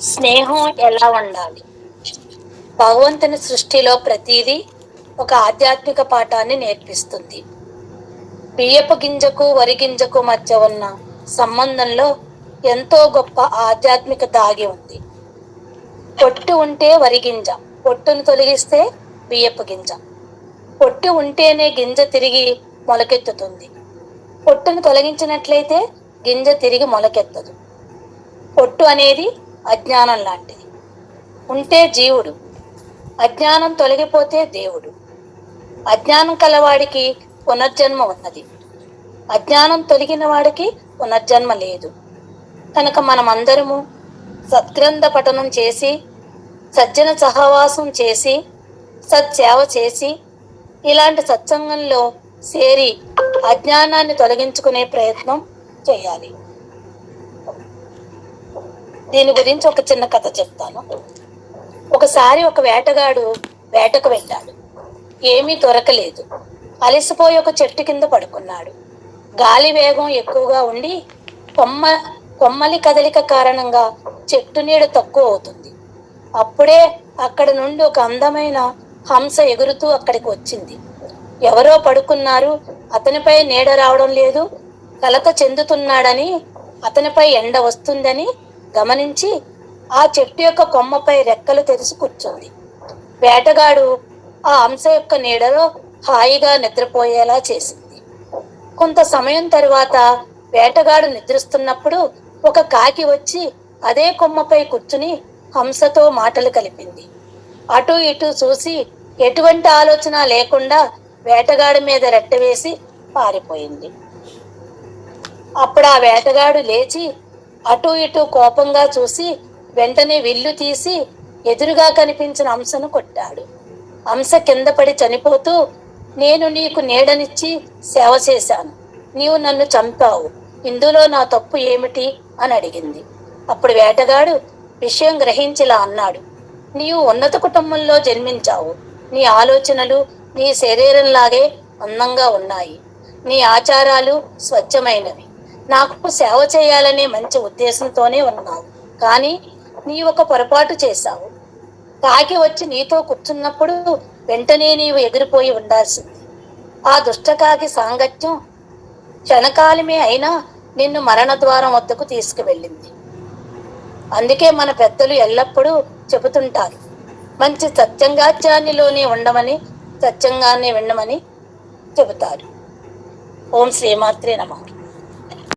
స్నేహం ఎలా ఉండాలి? భగవంతుని సృష్టిలో ప్రతిదీ ఒక ఆధ్యాత్మిక పాఠాన్ని నేర్పిస్తుంది. బియ్యపు గింజకు వరి గింజకు మధ్య ఉన్న సంబంధంలో ఎంతో గొప్ప ఆధ్యాత్మిక దాగి ఉంది. పొట్టు ఉంటే వరి గింజ పొట్టును తొలగిస్తే బియ్యపు గింజ. పొట్టు ఉంటేనే గింజ తిరిగి మొలకెత్తుతుంది. పొట్టును తొలగించినట్లయితే గింజ తిరిగి మొలకెత్తదు. పొట్టు అనేది అజ్ఞానం లాంటిది. ఉంటే జీవుడు అజ్ఞానం తొలగిపోతే దేవుడు. అజ్ఞానం కలవాడికి పునర్జన్మ ఉన్నది. అజ్ఞానం తొలగిన వాడికి పునర్జన్మ లేదు. కనుక మనమందరము సద్గ్రంథ పఠనం చేసి సజ్జన సహవాసం చేసి సత్సేవ చేసి ఇలాంటి సత్సంగంలో చేరి అజ్ఞానాన్ని తొలగించుకునే ప్రయత్నం చేయాలి. దీని గురించి ఒక చిన్న కథ చెప్తాను. ఒకసారి ఒక వేటగాడు వేటకు వెళ్ళాడు. ఏమీ దొరకలేదు. అలసిపోయి ఒక చెట్టు కింద పడుకున్నాడు. గాలి వేగం ఎక్కువగా ఉండి కొమ్మ కొమ్మలి కదలిక కారణంగా చెట్టు నీడ తక్కువ అవుతుంది. అప్పుడే అక్కడ నుండి ఒక అందమైన హంస ఎగురుతూ అక్కడికి వచ్చింది. ఎవరో పడుకున్నారు. అతనిపై నీడ రావడం లేదు. కలత చెందుతున్నాడని అతనిపై ఎండ వస్తుందని గమనించి ఆ చెట్టు యొక్క కొమ్మపై రెక్కలు తెరిచి కూర్చుంది. వేటగాడు ఆ హంస యొక్క నీడలో హాయిగా నిద్రపోయేలా చేసింది. కొంత సమయం తరువాత వేటగాడు నిద్రిస్తున్నప్పుడు ఒక కాకి వచ్చి అదే కొమ్మపై కూర్చుని హంసతో మాటలు కలిపింది. అటు ఇటు చూసి ఎటువంటి ఆలోచన లేకుండా వేటగాడి మీద రెట్టవేసి పారిపోయింది. అప్పుడు ఆ వేటగాడు లేచి అటు ఇటు కోపంగా చూసి వెంటనే విల్లు తీసి ఎదురుగా కనిపించిన అంశను కొట్టాడు. అంశ కింద పడి చనిపోతూ నేను నీకు నీడనిచ్చి సేవ చేశాను. నీవు నన్ను చంపావు. ఇందులో నా తప్పు ఏమిటి? అని అడిగింది. అప్పుడు వేటగాడు విషయం గ్రహించిలా అన్నాడు. నీవు ఉన్నత కుటుంబంలో జన్మించావు. నీ ఆలోచనలు నీ శరీరంలాగే అందంగా ఉన్నాయి. నీ ఆచారాలు స్వచ్ఛమైనవి. నాకు సేవ చేయాలనే మంచి ఉద్దేశంతోనే ఉన్నావు. కానీ నీ ఒక పొరపాటు చేశావు. కాకి వచ్చి నీతో కూర్చున్నప్పుడు వెంటనే నీవు ఎగిరిపోయి ఉండాల్సింది. ఆ దుష్టకాకి సాంగత్యం క్షణకాలమే అయినా నిన్ను మరణ ద్వారం వద్దకు తీసుకువెళ్ళింది. అందుకే మన పెద్దలు ఎల్లప్పుడూ చెబుతుంటారు మంచి సత్యంగాత్యాన్నిలోనే ఉండమని సత్యంగానే వినమని చెబుతారు. ఓం శ్రీమాత్రే నమః.